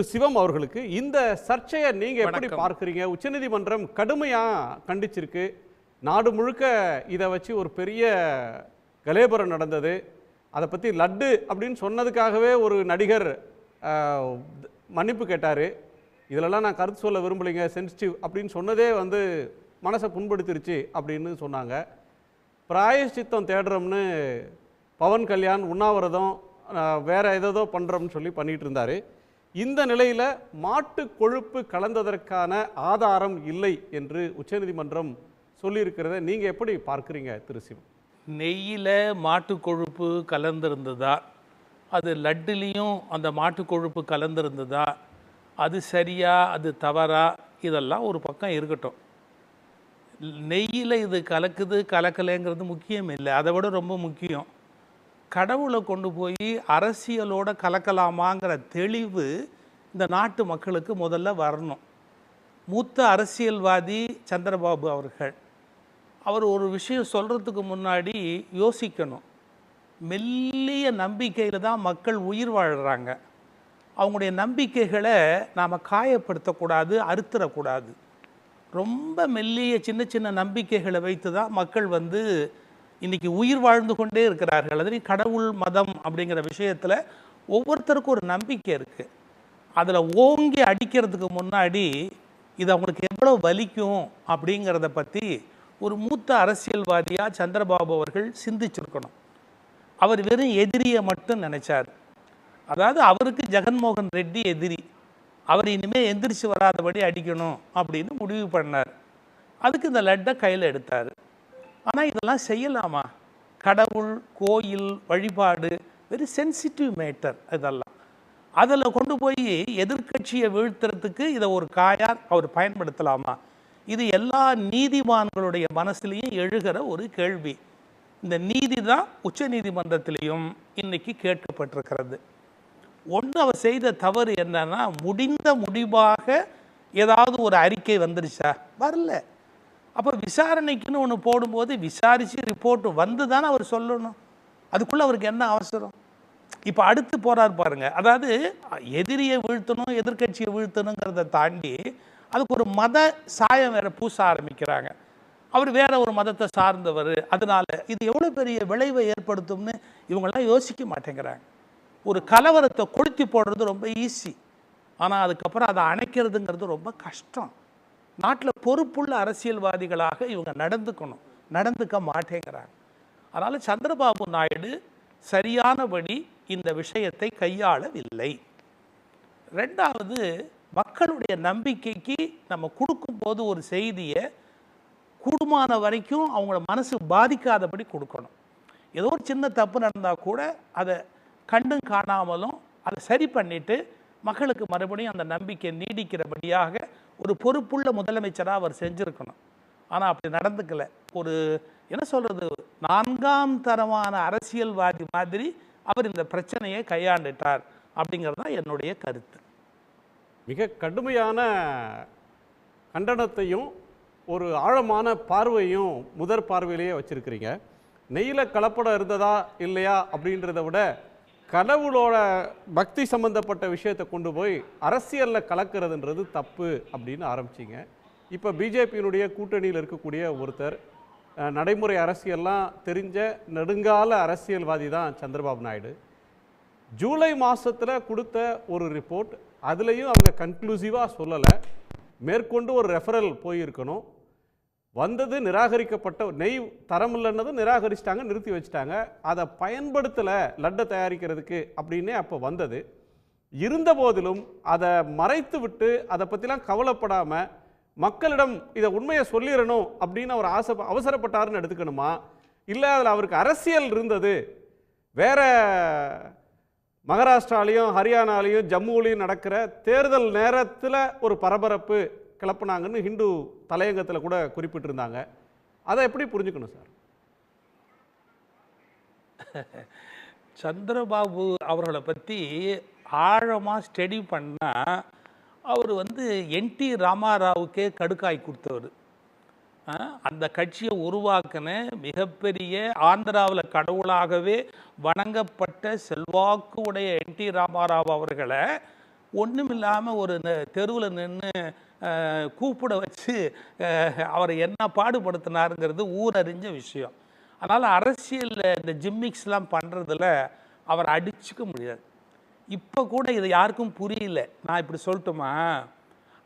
திரு சிவம் அவர்களுக்கு இந்த சர்ச்சையை நீங்க எப்படி. பார்க்கறீங்க? உச்சநீதிமன்றம் கடுமையா கண்டிச்சிருக்கு. நாடு முழுக்க இதை வச்சு ஒரு பெரிய கலேபரம் நடந்தது. அதை பத்தி லட்டு அப்படின்னு சொன்னதுக்காகவே ஒரு நடிகர் மன்னிப்பு கேட்டாரு. இதிலெல்லாம் நான் கருத்து சொல்ல விரும்பலைங்க சென்சிட்டிவ் அப்படின்னு சொன்னதே வந்து மனசை புண்படுத்திருச்சு அப்படின்னு சொன்னாங்க. பிராயஷ்சித்தம் தேடுறோம்னு பவன் கல்யாண் உண்ணாவிரதம் வேற ஏதேதோ பண்ணுறோம்னு சொல்லி பண்ணிட்டு இருந்தாரு. இந்த நிலையில் மாட்டு கொழுப்பு கலந்ததற்கான ஆதாரம் இல்லை என்று உச்சநீதிமன்றம் சொல்லியிருக்கிறத நீங்கள் எப்படி பார்க்குறீங்க திரு சிவம் நெய்யில் மாட்டு கொழுப்பு கலந்திருந்ததா? அது லட்டுலேயும் அந்த மாட்டு கொழுப்பு கலந்திருந்ததா? அது சரியா அது தவறா? இதெல்லாம் ஒரு பக்கம் இருக்கட்டும். நெய்யில் இது கலக்குது கலக்கலைங்கிறது முக்கியம் இல்லை. அதை விட ரொம்ப முக்கியம். கடவுளை கொண்டு போய் அரசியலோட கலக்கலாமாங்கிற தெளிவு இந்த நாட்டு மக்களுக்கு முதல்ல வரணும். மூத்த அரசியல்வாதி சந்திரபாபு அவர்கள் அவர் ஒரு விஷயம் சொல்கிறதுக்கு முன்னாடி யோசிக்கணும். மெல்லிய நம்பிக்கையில் தான் மக்கள் உயிர் வாழ்கிறாங்க அவங்களுடைய நம்பிக்கைகளை நாம் காயப்படுத்தக்கூடாது அறுத்துறக்கூடாது. ரொம்ப மெல்லிய சின்ன சின்ன நம்பிக்கைகளை வைத்து தான் மக்கள் வந்து இன்றைக்கி உயிர் வாழ்ந்து கொண்டே இருக்கிறார்கள். அதுலேயும் கடவுள் மதம் அப்படிங்கிற விஷயத்தில் ஒவ்வொருத்தருக்கும் ஒரு நம்பிக்கை இருக்குது அதில் ஓங்கி அடிக்கிறதுக்கு முன்னாடி இது அவங்களுக்கு எவ்வளோ வலிக்கும் அப்படிங்கிறத பற்றி ஒரு மூத்த அரசியல்வாதியாக சந்திரபாபு அவர்கள் சிந்திச்சிருக்கணும். அவர் வெறும் எதிரியை மட்டும் நினைச்சார். அதாவது அவருக்கு ஜெகன்மோகன் ரெட்டி எதிரி. அவர் இனிமேல் எந்திரிச்சு வராதபடி அடிக்கணும் அப்படின்னு முடிவு பண்ணார். அதுக்கு இந்த லட்டை கையில் எடுத்தார். ஆனால் இதெல்லாம் செய்யலாமா? கடவுள் கோயில் வழிபாடு வெரி சென்சிட்டிவ் மேட்டர் இதெல்லாம். அதில் கொண்டு போய் எதிர்க்கட்சியை வீழ்த்துறதுக்கு இதை ஒரு காயார் அவர் பயன்படுத்தலாமா? இது எல்லா நீதிமான்களுடைய மனசுலேயும் எழுகிற ஒரு கேள்வி. இந்த நீதி தான் உச்ச நீதிமன்றத்திலையும் இன்னைக்கு கேட்கப்பட்டிருக்கிறது. ஒன்று அவர் செய்த தவறு என்னன்னா முடிந்த முடிவாக ஏதாவது ஒரு அறிக்கை வந்துருச்சா? வரல. அப்போ விசாரணைக்குன்னு ஒன்று போடும்போது விசாரித்து ரிப்போர்ட் வந்து தானே அவர் சொல்லணும். அதுக்குள்ளே அவருக்கு என்ன அவசரம்? இப்போ அடுத்து போகிறார் பாருங்கள் அதாவது எதிரியை வீழ்த்தணும் எதிர்க்கட்சியை வீழ்த்தணுங்கிறத தாண்டி அதுக்கு ஒரு மத சாயம் வேறு பூச ஆரம்பிக்கிறாங்க. அவர் வேற ஒரு மதத்தை சார்ந்தவர். அதனால இது எவ்வளோ பெரிய விளைவை ஏற்படுத்தும்னு இவங்கெல்லாம் யோசிக்க மாட்டேங்கிறாங்க. ஒரு கலவரத்தை கொளுத்தி போடுறது ரொம்ப ஈஸி ஆனால் அதுக்கப்புறம் அதை அணைக்கிறதுங்கிறது ரொம்ப கஷ்டம். நாட்டில் பொறுப்புள்ள அரசியல்வாதிகளாக இவங்க நடந்துக்கணும். நடந்துக்க மாட்டேங்கிறாங்க. அதனால் சந்திரபாபு நாயுடு சரியானபடி இந்த விஷயத்தை கையாளவில்லை. ரெண்டாவது மக்களுடைய நம்பிக்கைக்கு நம்ம கொடுக்கும்போது ஒரு செய்தியை கூடுமான வரைக்கும் அவங்கள மனசு பாதிக்காதபடி கொடுக்கணும். ஏதோ ஒரு சின்ன தப்பு நடந்தால் கூட அதை கண்டும் காணாமலும் அதை சரி பண்ணிட்டு மக்களுக்கு மறுபடியும் அந்த நம்பிக்கை நீடிக்கிறபடியாக ஒரு பொறுப்புள்ள முதலமைச்சராக அவர் செஞ்சுருக்கணும். ஆனால் அப்படி நடந்துக்கல. ஒரு என்ன சொல்கிறது நான்காம் தரமான அரசியல்வாதி மாதிரி அவர் இந்த பிரச்சனையை கையாண்டுட்டார் அப்படிங்கிறது தான் என்னுடைய கருத்து. மிக கடுமையான கண்டனத்தையும் ஒரு ஆழமான பார்வையும் முதற் பார்வையிலேயே வச்சிருக்கிறீங்க. நெய்யில் கலப்படம் இருந்ததா இல்லையா அப்படின்றத விட கடவுளோட பக்தி சம்பந்தப்பட்ட விஷயத்தை கொண்டு போய் அரசியலில் கலக்கிறதுன்றது தப்பு அப்படின்னு ஆரம்பிச்சிங்க. இப்போ பிஜேபியினுடைய கூட்டணியில் இருக்கக்கூடிய ஒருத்தர் நடைமுறை அரசியல்லாம் தெரிஞ்ச நெடுங்கால அரசியல்வாதி தான் சந்திரபாபு நாயுடு. ஜூலை மாதத்தில் கொடுத்த ஒரு ரிப்போர்ட் அதுலேயும் அவங்க கன்க்ளூசிவாக சொல்லலை. மேற்கொண்டு ஒரு ரெஃபரல் போயிருக்கணும். வந்தது நிராகரிக்கப்பட்ட நெய் தரம் இல்லைன்னதும் நிராகரிச்சிட்டாங்க நிறுத்தி வச்சுட்டாங்க. அதை பயன்படுத்தலை லட்டை தயாரிக்கிறதுக்கு அப்படின்னே அப்போ வந்தது. இருந்த போதிலும் அதை மறைத்து விட்டு அதை பற்றிலாம் கவலைப்படாமல் மக்களிடம் இதை உண்மையை சொல்லிடணும் அப்படின்னு அவர் ஆசை அவசரப்பட்டாருன்னு எடுத்துக்கணுமா? இல்லை அதில் அவருக்கு அரசியல் இருந்தது. வேற மகாராஷ்டிராலையும் ஹரியானாலையும் ஜம்முலையும் நடக்கிற தேர்தல் நேரத்தில் ஒரு பரபரப்பு கிளப்புனாங்கன்னு ஹிந்து தலையங்கத்தில் கூட குறிப்பிட்டிருந்தாங்க. அதை எப்படி புரிஞ்சுக்கணும் சார்? சந்திரபாபு அவர்களை பற்றி ஆழமாக ஸ்டடி பண்ணால் அவர் வந்து என்டி ராமாராவுக்கே கடுக்காய் கொடுத்தவர். அந்த கட்சியை உருவாக்கின மிகப்பெரிய ஆந்திராவில் கடவுளாகவே வணங்கப்பட்ட செல்வாக்கு உடைய என்டி ராமாராவ் அவர்களை ஒன்றும் இல்லாமல் ஒரு தெருவில் நின்று கூப்பிட வச்சு அவரை என்ன பாடுபடுத்தினாருங்கிறது ஊரறிஞ்ச விஷயம். அதனால் அரசியலில் இந்த ஜிம்மிக்ஸ்லாம் பண்ணுறதுல அவரை அடிச்சுக்க முடியாது. இப்போ கூட இது யாருக்கும் புரியல. நான் இப்படி சொல்லட்டுமா?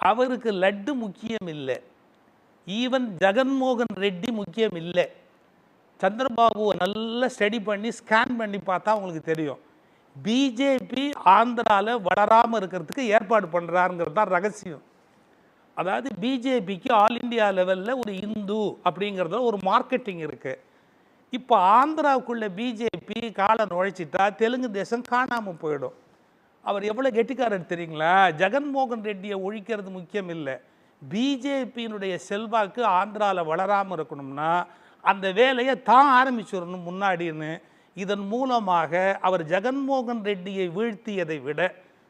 அவருக்கு லட்டு முக்கியம் இல்லை. ஈவன் ஜெகன்மோகன் ரெட்டி முக்கியம் இல்லை. சந்திரபாபுவை நல்லா ஸ்டடி பண்ணி ஸ்கேன் பண்ணி பார்த்தா உங்களுக்கு தெரியும். பிஜேபி ஆந்திராவில் வளராமல் இருக்கிறதுக்கு ஏற்பாடு பண்ணுறாருங்கிறது தான் ரகசியம். அதாவது பிஜேபிக்கு ஆல் இந்தியா லெவலில் ஒரு இந்து அப்படிங்கிறதுல ஒரு மார்க்கெட்டிங் இருக்குது இப்போ ஆந்திராவுக்குள்ளே பிஜேபி காலை நுழைச்சிட்டா தெலுங்கு தேசம் காணாமல் போயிடும். அவர் எவ்வளோ கெட்டிக்காரர் தெரியுங்களா? ஜெகன்மோகன் ரெட்டியை ஒழிக்கிறது முக்கியம் இல்லை. பிஜேபியினுடைய செல்வாக்கு ஆந்திராவில் வளராமல் இருக்கணும்னா அந்த வேலையை தான் ஆரம்பிச்சிடணும் முன்னாடின்னு இதன் மூலமாக அவர் ஜெகன்மோகன் ரெட்டியை வீழ்த்தியதை விட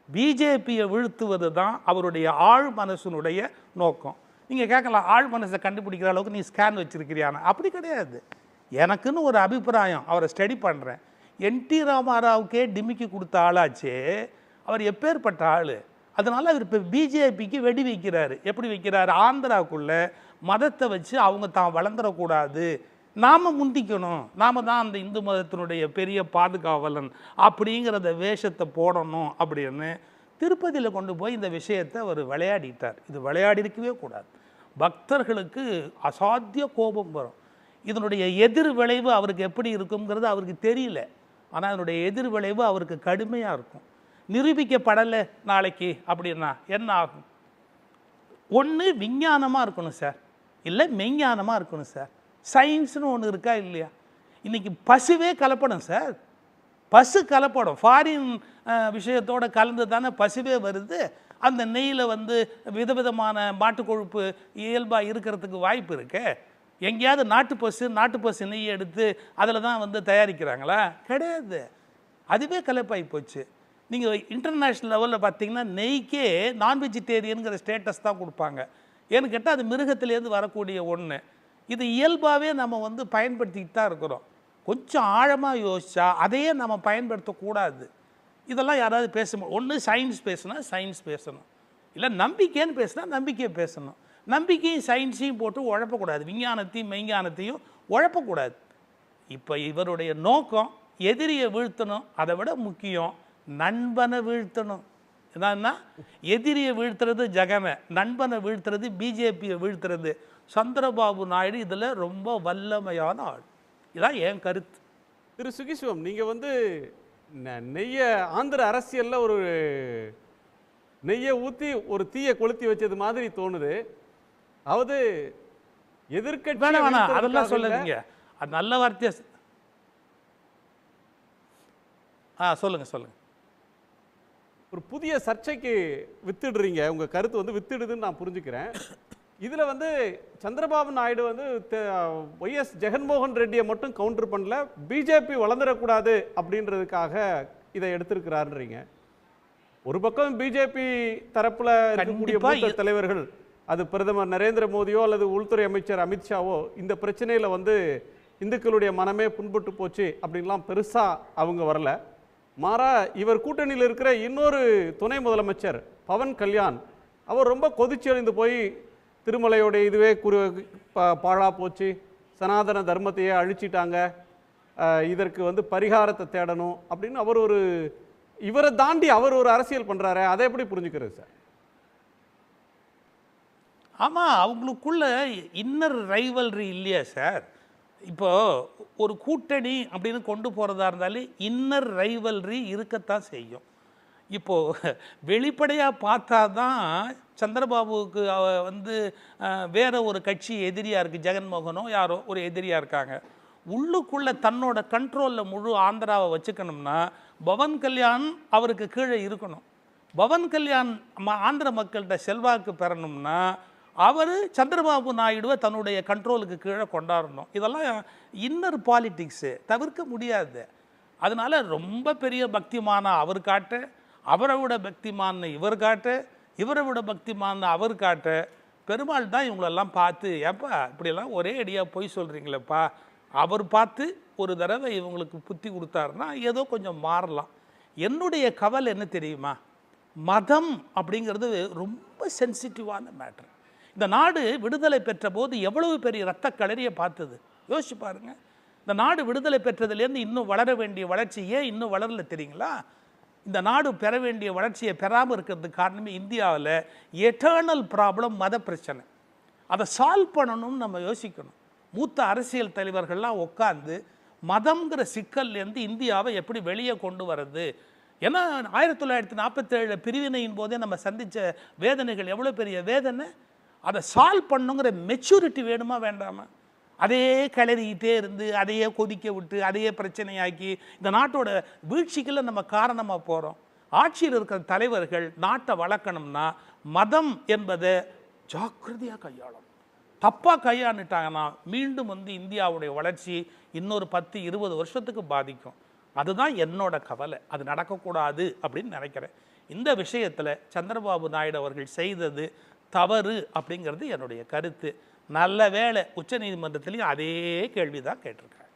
பிஜேபியை வீழ்த்துவது தான் அவருடைய ஆழ் மனசினுடைய நோக்கம். நீங்கள் கேட்கலாம் ஆழ் மனசை கண்டுபிடிக்கிற அளவுக்கு நீ ஸ்கேன் வச்சுருக்கிறியான அப்படி கிடையாது. எனக்குன்னு ஒரு அபிப்பிராயம் அவரை ஸ்டடி பண்ணுறேன் என் டி ராமாராவுக்கே டிமிக்கி கொடுத்த ஆளாச்சே அவர் எப்பேற்பட்ட ஆள்? அதனால் அவர் இப்போ பிஜேபிக்கு வெடி வைக்கிறாரு. எப்படி வைக்கிறாரு? ஆந்திராவுக்குள்ளே மதத்தை வச்சு அவங்க தான் வளர்ந்துடக்கூடாது. நாம் முந்திக்கணும். நாம் தான் அந்த இந்து மதத்தினுடைய பெரிய பாதுகாவலன் அப்படிங்கிறத வேஷத்தை போடணும் அப்படின்னு திருப்பதியில் கொண்டு போய் இந்த விஷயத்தை அவர் விளையாடிட்டார். இது விளையாடி இருக்கவே கூடாது. பக்தர்களுக்கு அசாத்திய கோபம் வரும். இதனுடைய எதிர் விளைவு அவருக்கு எப்படி இருக்குங்கிறது அவருக்கு தெரியல. ஆனால் அதனுடைய எதிர் விளைவு அவருக்கு கடுமையாக இருக்கும். நிரூபிக்கப்படலை நாளைக்கு அப்படின்னா என்ன ஆகும்? ஒன்று விஞ்ஞானமாக இருக்கணும் சார். இல்லை மெஞ்ஞானமாக இருக்கணும் சார். சயின்ஸ்னு ஒன்று இருக்கா இல்லையா? இன்றைக்கி பசுவே கலப்படம் சார் பசு கலப்படம். ஃபாரின் விஷயத்தோட கலந்து தானே பசுவே வருது. அந்த நெய்யில் வந்து விதவிதமான மாட்டு கொழுப்பு இயல்பாக இருக்கிறதுக்கு வாய்ப்பு இருக்கு. எங்கேயாவது நாட்டு பசு நாட்டு பசு நெய் எடுத்து அதில் தான் வந்து தயாரிக்கிறாங்களா? கிடையாது. அதுவே கலப்பாகி போச்சு. நீங்கள் இன்டர்நேஷ்னல் லெவலில் பார்த்தீங்கன்னா நெய்க்கே நான் வெஜிடேரியனுங்கிற ஸ்டேட்டஸ் தான் கொடுப்பாங்க. ஏன்னு கேட்டால் அது மிருகத்திலேருந்து வரக்கூடிய ஒன்று இது இயல்பாகவே நம்ம வந்து பயன்படுத்திக்கிட்டு தான் இருக்கிறோம். கொஞ்சம் ஆழமாக யோசித்தா அதையே நம்ம பயன்படுத்தக்கூடாது. இதெல்லாம் யாராவது பேச ஒன்று சயின்ஸ் பேசுனா சயின்ஸ் பேசணும். இல்லை நம்பிக்கைன்னு பேசுனா நம்பிக்கையை பேசணும். நம்பிக்கையும் சயின்ஸையும் போட்டு உழப்பக்கூடாது. விஞ்ஞானத்தையும் மெய்ஞானத்தையும் உழப்பக்கூடாது. இப்போ இவருடைய நோக்கம் எதிரியை வீழ்த்தணும். அதை விட முக்கியம் நண்பனை வீழ்த்தணும். என்னன்னா எதிரியை வீழ்த்துறது ஜெகனை நண்பனை வீழ்த்துறது பிஜேபியை வீழ்த்துறது. சந்திரபாபு நாயுடு இதில் ரொம்ப வல்லமையான ஆள். இதான் என் கருத்து. திரு சுகிசிவம் நீங்க வந்து நெய்ய ஆந்திர அரசியல்ல ஒரு நெய்யை ஊத்தி ஒரு தீயை கொளுத்தி வச்சது மாதிரி தோணுது. அதாவது எதிர்க்கட்சி வேணாம் வேணாம் அதெல்லாம் சொல்லாதீங்க. அது நல்ல வார்த்தையா சொ- ஆ சொல்லுங்க சொல்லுங்க. ஒரு புதிய சர்ச்சைக்கு வித்துடுறீங்க. உங்க கருத்து வந்து வித்துடுதுன்னு நான் புரிஞ்சுக்கிறேன். இதுல வந்து சந்திரபாபு நாயுடு வந்து ஒய்எஸ் ஜெகன்மோகன் ரெட்டியை மட்டும் கவுண்டர் பண்ணல. பிஜேபி வளர்ந்துடக்கூடாது அப்படின்றதுக்காக இதை எடுத்திருக்கிறாருன்றீங்க. ஒரு பக்கம் பிஜேபி தரப்புல இருக்கக்கூடிய மூத்த தலைவர்கள் அது பிரதமர் நரேந்திர மோடியோ அல்லது உள்துறை அமைச்சர் அமித்ஷாவோ இந்த பிரச்சனையில வந்து இந்துக்களுடைய மனமே புண்பட்டு போச்சு அப்படின்லாம் பெருசா அவங்க வரல. மாறா இவர் கூட்டணியில் இருக்கிற இன்னொரு துணை முதலமைச்சர் பவன் கல்யாண் அவர் ரொம்ப கொதிச்செழுந்து போய் திருமலையோடைய இதுவே குறி பா- போச்சு. சனாதன தர்மத்தையே அழிச்சிட்டாங்க. இதற்கு வந்து பரிகாரத்தை தேடணும் அப்படின்னு அவர் ஒரு இவரை தாண்டி அவர் ஒரு அரசியல் பண்ணுறாரு அதை எப்படி புரிஞ்சுக்கிறது சார்? ஆமாம் அவங்களுக்குள்ள இன்னர் ரைவல்ரி இல்லையா சார்? இப்போது ஒரு கூட்டணி அப்படின்னு கொண்டு போகிறதா இருந்தாலே இன்னர் ரைவல்ரி இருக்கத்தான் செய்யும். இப்போது வெளிப்படையாக பார்த்தா தான் சந்திரபாபுவுக்கு வந்து வேறு வேற ஒரு கட்சி எதிரியாக இருக்குது ஜெகன்மோகனோ யாரோ ஒரு எதிரியாக இருக்காங்க. உள்ளுக்குள்ளே தன்னோட கண்ட்ரோலில் முழு ஆந்திராவை வச்சுக்கணும்னா பவன் கல்யாண் அவருக்கு கீழே இருக்கணும். பவன் கல்யாண் ஆந்திர மக்கள்கிட்ட செல்வாக்கு பெறணும்னா அவர் சந்திரபாபு நாயுடுவை தன்னுடைய கண்ட்ரோலுக்கு கீழே கொண்டாடணும். இதெல்லாம் இன்னர் பாலிட்டிக்ஸு தவிர்க்க முடியாது. அதனால ரொம்ப பெரிய பக்திமான அவர் காட்ட அவரை விட பக்திமான இவர் காட்ட இவரை விட பக்திமான அவர் காட்ட. பெருமாள் தான் இவங்களெல்லாம் பார்த்து ஏப்பா இப்படியெல்லாம் ஒரே அடியாக பொய் சொல்கிறீங்களேப்பா அவர் பார்த்து ஒரு தடவை இவங்களுக்கு புத்தி கொடுத்தாருன்னா ஏதோ கொஞ்சம் மாறலாம். என்னுடைய கவலை என்ன தெரியுமா? மதம் அப்படிங்கிறது ரொம்ப சென்சிட்டிவான மேட்ரு இந்த நாடு விடுதலை பெற்ற போது எவ்வளவு பெரிய இரத்த களரியை பார்த்தது? யோசிச்சு பாருங்க. இந்த நாடு விடுதலை பெற்றதுலேருந்து இன்னும் வளர வேண்டிய வளர்ச்சி ஏன் இன்னும் வளரல தெரியுங்களா? இந்த நாடு பெற வேண்டிய வளர்ச்சியை பெறாமல் இருக்கிறதுக்கு காரணமே இந்தியாவில் எட்டர்னல் ப்ராப்ளம் மத பிரச்சனை. அதை சால்வ் பண்ணணும்னு நம்ம யோசிக்கணும். மூத்த அரசியல் தலைவர்கள்லாம் உட்காந்து மதம்ங்கிற சிக்கல்லேருந்து இந்தியாவை எப்படி வெளியே கொண்டு வர்றது? ஏன்னா ஆயிரத்தி தொள்ளாயிரத்தி நாற்பத்தேழு பிரிவினையின் போதே நம்ம சந்தித்த வேதனைகள் எவ்வளோ பெரிய வேதனை? அதை சால்வ் பண்ணுங்கிற மெச்சூரிட்டி வேணுமா வேண்டாமா? அதையே கிளறிக்கிட்டே இருந்து அதையே கொதிக்க விட்டு அதையே பிரச்சனையாக்கி இந்த நாட்டோட வீழ்ச்சிக்கெல்லாம் நம்ம காரணமாக போகிறோம் ஆட்சியில் இருக்கிற தலைவர்கள் நாட்டை வளர்க்கணும்னா மதம் என்பதை ஜாக்கிரதையாக கையாளணும். தப்பாக கையாண்டுட்டாங்கன்னா மீண்டும் வந்து இந்தியாவுடைய வளர்ச்சி இன்னொரு பத்து இருபது வருஷத்துக்கு பாதிக்கும். அதுதான் என்னோட கவலை. அது நடக்கக்கூடாது அப்படின்னு நினைக்கிறேன். இந்த விஷயத்தில் சந்திரபாபு நாயுடு அவர்கள் செய்தது தவறு அப்படிங்கிறது என்னுடைய கருத்து. நல்ல வேளை உச்சநீதிமன்றத்திலையும் அதே கேள்வி தான் கேட்டிருக்காங்க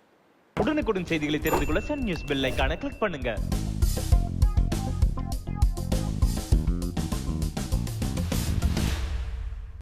உடனுக்குடன் செய்திகளை தெரிந்து கொள்ள சன் நியூஸ் பெல் ஐக்கான கிளிக் பண்ணுங்கள்